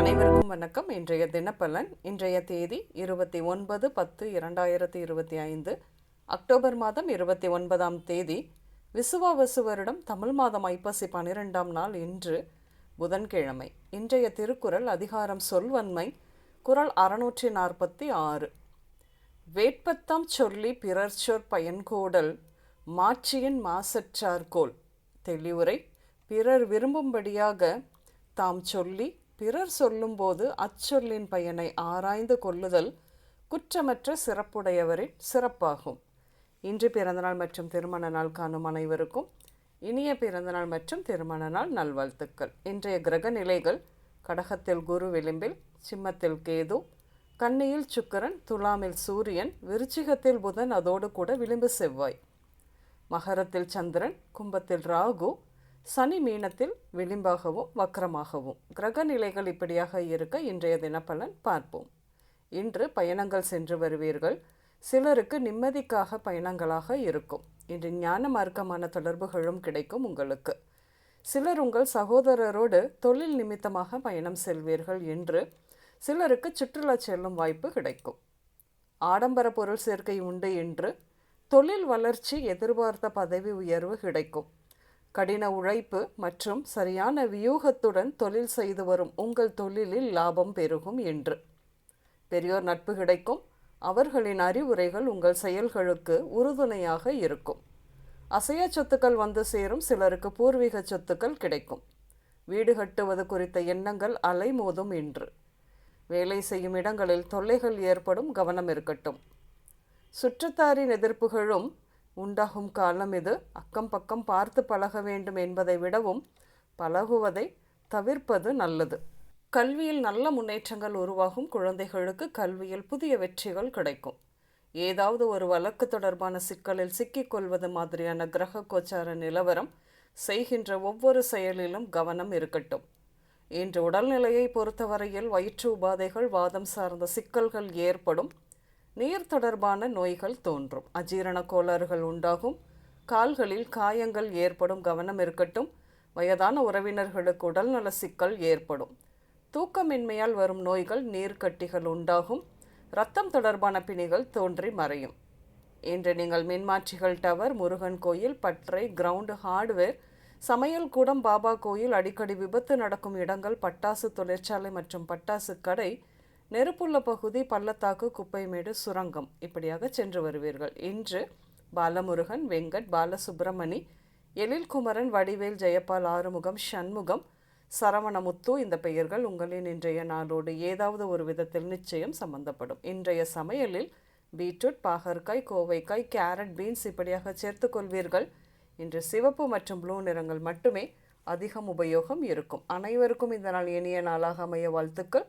வணக்கம். இன்றைய தினப்பலன் இன்றைய தேதி இருபத்தி ஒன்பது பத்து இரண்டாயிரத்தி இருபத்தி ஐந்து அக்டோபர் மாதம் இருபத்தி ஒன்பதாம் தேதி விசுவாவசு வருடம் தமிழ் மாதம் ஐப்பசி பனிரெண்டாம் நாள் இன்று புதன்கிழமை. இன்றைய திருக்குறள் அதிகாரம் சொல்வன்மை குறள் அறுநூற்றி நாற்பத்தி ஆறு. வேட்பத்தாம் சொல்லி பிறர் சொற் பயன்கோடல் மாட்சியின் மாசற்றார்கோல் தெளிவுரை பிறர் விரும்பும்படியாக தாம் சொல்லி பிறர் சொல்லும்போது அச்சொல்லின் பயனை ஆராய்ந்து கொள்ளுதல் குற்றமற்ற சிறப்புடையவரின் சிறப்பாகும். இன்று பிறந்தநாள் மற்றும் திருமண நாள் காணும் அனைவருக்கும் இனிய பிறந்தநாள் மற்றும் திருமண நாள் நல்வாழ்த்துக்கள். இன்றைய கிரக நிலைகள் கடகத்தில் குரு விளிம்பில் சிம்மத்தில் கேது கன்னியில் சுக்கிரன் துலாமில் சூரியன் விருச்சிகத்தில் புதன் அதோடு கூட விளிம்பு செவ்வாய். மகரத்தில் சந்திரன் கும்பத்தில் ராகு சனி மீனத்தில் விளிம்பாகவும் வக்கரமாகவும். கிரக நிலைகள் இப்படியாக இருக்க இன்றைய தினப்பலன் பார்ப்போம். இன்று பயணங்கள் சென்று வருவீர்கள். சிலருக்கு நிம்மதிக்காக பயணங்களாக இருக்கும். இன்று ஞான மார்க்கமான தொடர்புகளும் கிடைக்கும் உங்களுக்கு. சிலர் உங்கள் சகோதரரோடு தொழில் நிமித்தமாக பயணம் செல்வீர்கள் என்று சிலருக்கு சுற்றுலா செல்லும் வாய்ப்பு கிடைக்கும். ஆடம்பர பொருள் சேர்க்கை உண்டு என்று தொழில் வளர்ச்சி எதிர்பார்த்த பதவி உயர்வு கிடைக்கும். கடின உழைப்பு மற்றும் சரியான வியூகத்துடன் தொழில் செய்து வரும் உங்கள் தொழிலில் லாபம் பெருகும் என்று. பெரியோர் நட்பு கிடைக்கும். அவர்களின் அறிவுரைகள் உங்கள் செயல்களுக்கு உறுதுணையாக இருக்கும். அசைய சொத்துக்கள் வந்து சேரும். சிலருக்கு பூர்வீக சொத்துக்கள் கிடைக்கும். வீடு கட்டுவது குறித்த எண்ணங்கள் அலைமோதும் என்று வேலை செய்யும் இடங்களில் தொல்லைகள் ஏற்படும் கவனம் இருக்கட்டும். சுற்றத்தாரின் எதிர்ப்புகளும் உண்டாகும் காலம் இது. அக்கம் பக்கம் பார்த்து பழக வேண்டும் என்பதை விடவும் பழகுவதை தவிர்ப்பது நல்லது. கல்வியில் நல்ல முன்னேற்றங்கள் உருவாகும் குழந்தைகளுக்கு கல்வியில் புதிய வெற்றிகள் கிடைக்கும். ஏதாவது ஒரு வழக்கு தொடர்பான சிக்கலில் சிக்கிக்கொள்வது மாதிரியான கிரக கோச்சார நிலவரம் செய்கின்ற ஒவ்வொரு செயலிலும் கவனம் இருக்கட்டும். இன்று உடல்நிலையை பொறுத்தவரையில் வயிற்று உபாதைகள் வாதம் சார்ந்த சிக்கல்கள் ஏற்படும். நீர் தொடர்பான நோய்கள் தோன்றும். அஜீரண கோளாறுகள் உண்டாகும். கால்களில் காயங்கள் ஏற்படும் கவனம் இருக்கட்டும். வயதான உறவினர்களுக்கு உடல்நல சிக்கல் ஏற்படும். தூக்கமின்மையால் வரும் நோய்கள் நீர்க்கட்டிகள் உண்டாகும். இரத்தம் தொடர்பான பிணிகள் தோன்றி மறையும். இன்று நீங்கள் மின்மாற்றிகள் டவர் முருகன் கோயில் பற்றை கிரவுண்டு ஹார்ட்வேர் சமையல் கூடம் பாபா கோயில் அடிக்கடி விபத்து நடக்கும் இடங்கள் பட்டாசு தொழிற்சாலை மற்றும் பட்டாசு கடை நெருப்புள்ள பகுதி பள்ளத்தாக்கு குப்பைமேடு சுரங்கம். இப்படியாக சென்று வருவீர்கள். இன்று பாலமுருகன் வெங்கட் பாலசுப்ரமணி எழில்குமரன் வடிவேல் ஜெயபால் ஆறுமுகம் சண்முகம் சரவணமுத்து இந்த பெயர்கள் உங்களின் இன்றைய நாளோடு ஏதாவது ஒரு விதத்தில் நிச்சயம் சம்பந்தப்படும். இன்றைய சமையலில் பீட்ரூட் பாகற்காய் கோவைக்காய் கேரட் பீன்ஸ் இப்படியாக சேர்த்துக்கொள்வீர்கள் இன்று சிவப்பு மற்றும் ப்ளூ நிறங்கள் மட்டுமே அதிகம் உபயோகம் இருக்கும். அனைவருக்கும் இந்த நாள் இனிய நாளாக அமைய வாழ்த்துக்கள்.